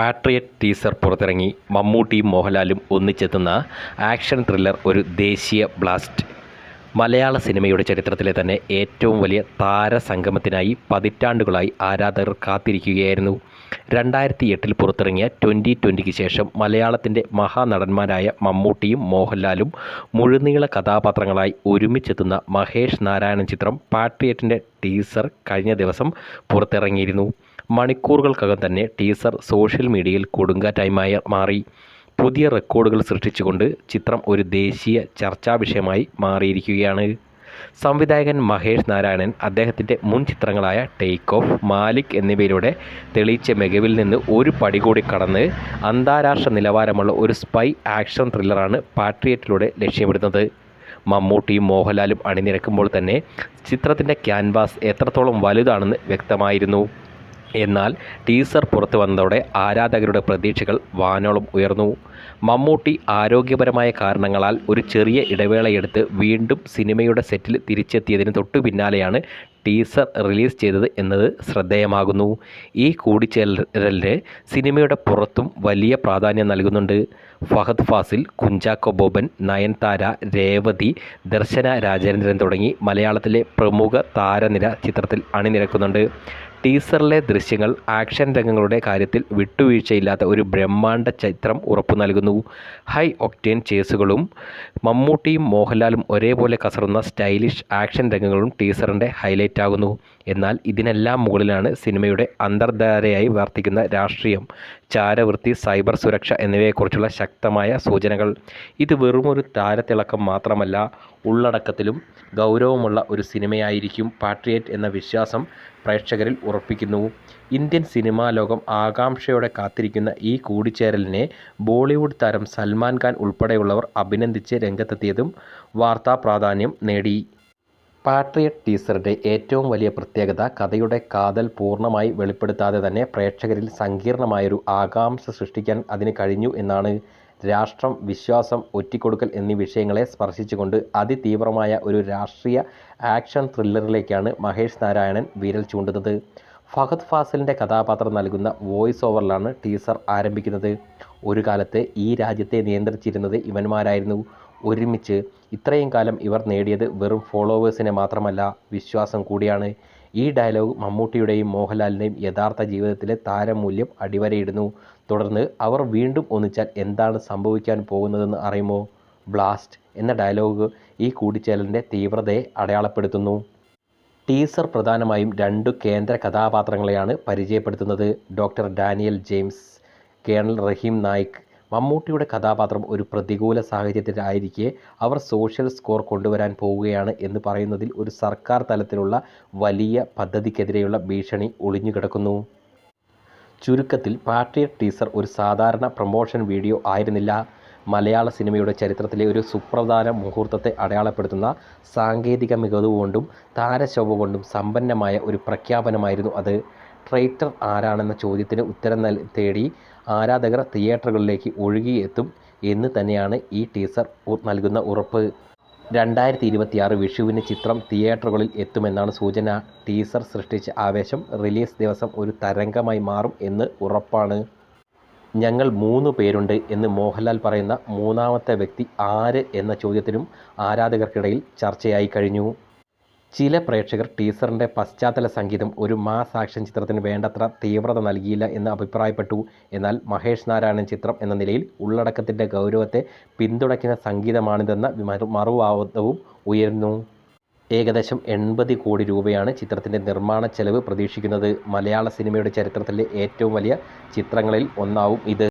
Patriot teaser പുറത്തിറങ്ങി. മമ്മൂട്ടിയും മോഹൻലാലും ഒന്നിച്ചെത്തുന്ന ആക്ഷൻ ത്രില്ലർ ഒരു ദേശീയ ബ്ലാസ്റ്റ് മലയാള സിനിമയുടെ ചരിത്രത്തിലെ തന്നെ ഏറ്റവും വലിയ താരസംഗമത്തിനായി പതിറ്റാണ്ടുകളായി ആരാധകർ കാത്തിരിക്കുകയായിരുന്നു. രണ്ടായിരത്തി എട്ടിൽ പുറത്തിറങ്ങിയ ട്വന്റി ട്വന്റിക്ക് ശേഷം മലയാളത്തിന്റെ മഹാനടന്മാരായ മമ്മൂട്ടിയും മോഹൻലാലും മുഴുനീള കഥാപാത്രങ്ങളായി ഒരുമിച്ചെത്തുന്ന മഹേഷ് നാരായണൻ ചിത്രം പാട്രിയറ്റിന്റെ ടീസർ കഴിഞ്ഞ ദിവസം പുറത്തിറങ്ങിയിരുന്നു. മണിക്കൂറുകൾക്കകം തന്നെ ടീസർ സോഷ്യൽ മീഡിയയിൽ കൊടുങ്കാറ്റായി മാറി. പുതിയ റെക്കോർഡുകൾ സൃഷ്ടിച്ചുകൊണ്ട് ചിത്രം ഒരു ദേശീയ ചർച്ചാ വിഷയമായി മാറിയിരിക്കുകയാണ്. സംവിധായകൻ മഹേഷ് നാരായണൻ അദ്ദേഹത്തിന്റെ മുൻ ചിത്രങ്ങളായ ടേക്ക് ഓഫ് മാലിക് എന്നിവയിലൂടെ തെളിയിച്ച മികവിൽ നിന്ന് ഒരു പടി കൂടി കടന്ന് അന്താരാഷ്ട്ര നിലവാരമുള്ള ഒരു സ്പൈ ആക്ഷൻ ത്രില്ലറാണ് പാട്രിയറ്റിലൂടെ ലക്ഷ്യമിടുന്നത്. മമ്മൂട്ടിയും മോഹൻലാലും അണിനിരക്കുമ്പോൾ തന്നെ ചിത്രത്തിന്റെ ക്യാൻവാസ് എത്രത്തോളം വലുതാണെന്ന് വ്യക്തമായിരുന്നു. എന്നാൽ ടീസർ പുറത്തു വന്നതോടെ ആരാധകരുടെ പ്രതീക്ഷകൾ വാനോളം ഉയർന്നു. മമ്മൂട്ടി ആരോഗ്യപരമായ കാരണങ്ങളാൽ ഒരു ചെറിയ ഇടവേളയെടുത്ത് വീണ്ടും സിനിമയുടെ സെറ്റിൽ തിരിച്ചെത്തിയതിന് തൊട്ടു പിന്നാലെയാണ് ടീസർ റിലീസ് ചെയ്തത് എന്നത് ശ്രദ്ധേയമാകുന്നു. ഈ കൂടിച്ചേരലിന് സിനിമയുടെ പുറത്തും വലിയ പ്രാധാന്യം നൽകുന്നുണ്ട്. ഫഹദ് ഫാസിൽ കുഞ്ചാക്കോ ബോബൻ നയൻതാര രേവതി ദർശന രാജേന്ദ്രൻ തുടങ്ങി മലയാളത്തിലെ പ്രമുഖ താരനിര ചിത്രത്തിൽ അണിനിരക്കുന്നുണ്ട്. ടീസറിലെ ദൃശ്യങ്ങൾ ആക്ഷൻ രംഗങ്ങളുടെ കാര്യത്തിൽ വിട്ടുവീഴ്ചയില്ലാത്ത ഒരു ബ്രഹ്മാണ്ഡ ചിത്രം ഉറപ്പു നൽകുന്നു. ഹൈ ഒക്ടേൻ ചേസുകളും മമ്മൂട്ടിയും മോഹൻലാലും ഒരേപോലെ കസറുന്ന സ്റ്റൈലിഷ് ആക്ഷൻ രംഗങ്ങളും ടീസറിന്റെ ഹൈലൈറ്റ് ആകുന്നു. എന്നാൽ ഇതിനെല്ലാം മുകളിലാണ് സിനിമയുടെ അന്തർധാരയായി വർത്തിക്കുന്ന രാഷ്ട്രീയം. ചാരവൃത്തി സൈബർ സുരക്ഷ എന്നിവയെക്കുറിച്ചുള്ള ശക്തമായ സൂചനകൾ. ഇത് വെറുമൊരു താരത്തിളക്കം മാത്രമല്ല ഉള്ളടക്കത്തിലും ഗൗരവമുള്ള ഒരു സിനിമയായിരിക്കും പാട്രിയേറ്റ് എന്ന വിശ്വാസം പ്രേക്ഷകരിൽ ഉറപ്പിക്കുന്നു. ഇന്ത്യൻ സിനിമാ ലോകം ആകാംക്ഷയോടെ കാത്തിരിക്കുന്ന ഈ കൂടിച്ചേരലിനെ ബോളിവുഡ് താരം സൽമാൻ ഖാൻ ഉൾപ്പെടെയുള്ളവർ അഭിനന്ദിച്ച് രംഗത്തെത്തിയതും വാർത്താ പ്രാധാന്യം നേടി. പാട്രിയറ്റ് ടീസറിന്റെ ഏറ്റവും വലിയ പ്രത്യേകത കഥയുടെ കാതൽ പൂർണമായി വെളിപ്പെടുത്താതെ തന്നെ പ്രേക്ഷകരിൽ സങ്കീർണമായൊരു ആകാംക്ഷ സൃഷ്ടിക്കാൻ അതിന് കഴിഞ്ഞു എന്നാണ് രാഷ്ട്രം വിശ്വാസം ഒറ്റിക്കൊടുക്കൽ എന്നീ വിഷയങ്ങളെ സ്പർശിച്ചുകൊണ്ട് അതിതീവ്രമായ ഒരു രാഷ്ട്രീയ ആക്ഷൻ ത്രില്ലറിലേക്കാണ് മഹേഷ് നാരായണൻ വിരൽ ചൂണ്ടുന്നത്. ഫഹദ് ഫാസിലിന്റെ കഥാപാത്രം നൽകുന്ന വോയിസ് ഓവറിലാണ് ടീസർ ആരംഭിക്കുന്നത്. ഒരു കാലത്ത് ഈ രാജ്യത്തെ നിയന്ത്രിച്ചിരുന്നത് ഇവന്മാരായിരുന്നു. ഒരുമിച്ച് ഇത്രയും കാലം ഇവർ നേടിയത് വെറും ഫോളോവേഴ്സിനെ മാത്രമല്ല വിശ്വാസം കൂടിയാണ്. ഈ ഡയലോഗ് മമ്മൂട്ടിയുടെയും മോഹൻലാലിന്റെയും യഥാർത്ഥ ജീവിതത്തിലെ താരമൂല്യം അടിവരയിടുന്നു. തുടർന്ന് അവർ വീണ്ടും ഒന്നിച്ചാൽ എന്താണ് സംഭവിക്കാൻ പോകുന്നതെന്ന് അറിയുമോ? ബ്ലാസ്റ്റ് എന്ന ഡയലോഗ് ഈ കൂടിച്ചേരലിന്റെ തീവ്രതയെ അടയാളപ്പെടുത്തുന്നു. ടീസർ പ്രധാനമായും രണ്ടു കേന്ദ്ര കഥാപാത്രങ്ങളെയാണ് പരിചയപ്പെടുത്തുന്നത്. Doctor Daniel James colonel Rahim Naik മമ്മൂട്ടിയുടെ കഥാപാത്രം ഒരു പ്രതികൂല സാഹചര്യത്തിലായിരിക്കെ അവർ സോഷ്യൽ സ്കോർ കൊണ്ടുവരാൻ പോവുകയാണ് എന്ന് പറയുന്നതിൽ ഒരു സർക്കാർ തലത്തിലുള്ള വലിയ പദ്ധതിക്കെതിരെയുള്ള ഭീഷണി ഒളിഞ്ഞുകിടക്കുന്നു ചുരുക്കത്തിൽ പാട്രിയറ്റ് ടീസർ ഒരു സാധാരണ പ്രൊമോഷൻ വീഡിയോ ആയിരുന്നില്ല. മലയാള സിനിമയുടെ ചരിത്രത്തിലെ ഒരു സുപ്രധാന മുഹൂർത്തത്തെ അടയാളപ്പെടുത്തുന്ന സാങ്കേതിക മികവ് കൊണ്ടും താരശോഭ കൊണ്ടും സമ്പന്നമായ ഒരു പ്രഖ്യാപനമായിരുന്നു അത്. ട്രൈറ്റർ ആരാണെന്ന ചോദ്യത്തിന് ഉത്തരം തേടി ആരാധകർ തിയേറ്ററുകളിലേക്ക് ഒഴുകിയെത്തും എന്ന് തന്നെയാണ് ഈ ടീസർ നൽകുന്ന ഉറപ്പ്. രണ്ടായിരത്തി ഇരുപത്തിയാറ് വിഷുവിന് ചിത്രം തിയേറ്ററുകളിൽ എത്തുമെന്നാണ് സൂചന. ടീസർ സൃഷ്ടിച്ച ആവേശം റിലീസ് ദിവസം ഒരു തരംഗമായി മാറും എന്ന് ഉറപ്പാണ്. ഞങ്ങൾ മൂന്ന് പേരുണ്ട് എന്ന് മോഹൻലാൽ പറയുന്ന മൂന്നാമത്തെ വ്യക്തി ആര് എന്ന ചോദ്യത്തിനും ആരാധകർക്കിടയിൽ ചർച്ചയായി കഴിഞ്ഞു. ചില പ്രേക്ഷകർ ടീസറിന്റെ പശ്ചാത്തല സംഗീതം ഒരു മാസ് ആക്ഷൻ ചിത്രത്തിന് വേണ്ടത്ര തീവ്രത നൽകിയില്ല എന്ന് അഭിപ്രായപ്പെട്ടു. എന്നാൽ മഹേഷ് നാരായണൻ ചിത്രം എന്ന നിലയിൽ ഉള്ളടക്കത്തിന്റെ ഗൗരവത്തെ പിന്തുണയ്ക്കുന്ന സംഗീതമാണിതെന്ന മറു- മറുവാദവും ഉയരുന്നു. ഏകദേശം എൺപത് കോടി രൂപയാണ് ചിത്രത്തിന്റെ നിർമ്മാണ ചെലവ് പ്രതീക്ഷിക്കുന്നത്. മലയാള സിനിമയുടെ ചരിത്രത്തിലെ ഏറ്റവും വലിയ ചിത്രങ്ങളിൽ ഒന്നാവും ഇത്.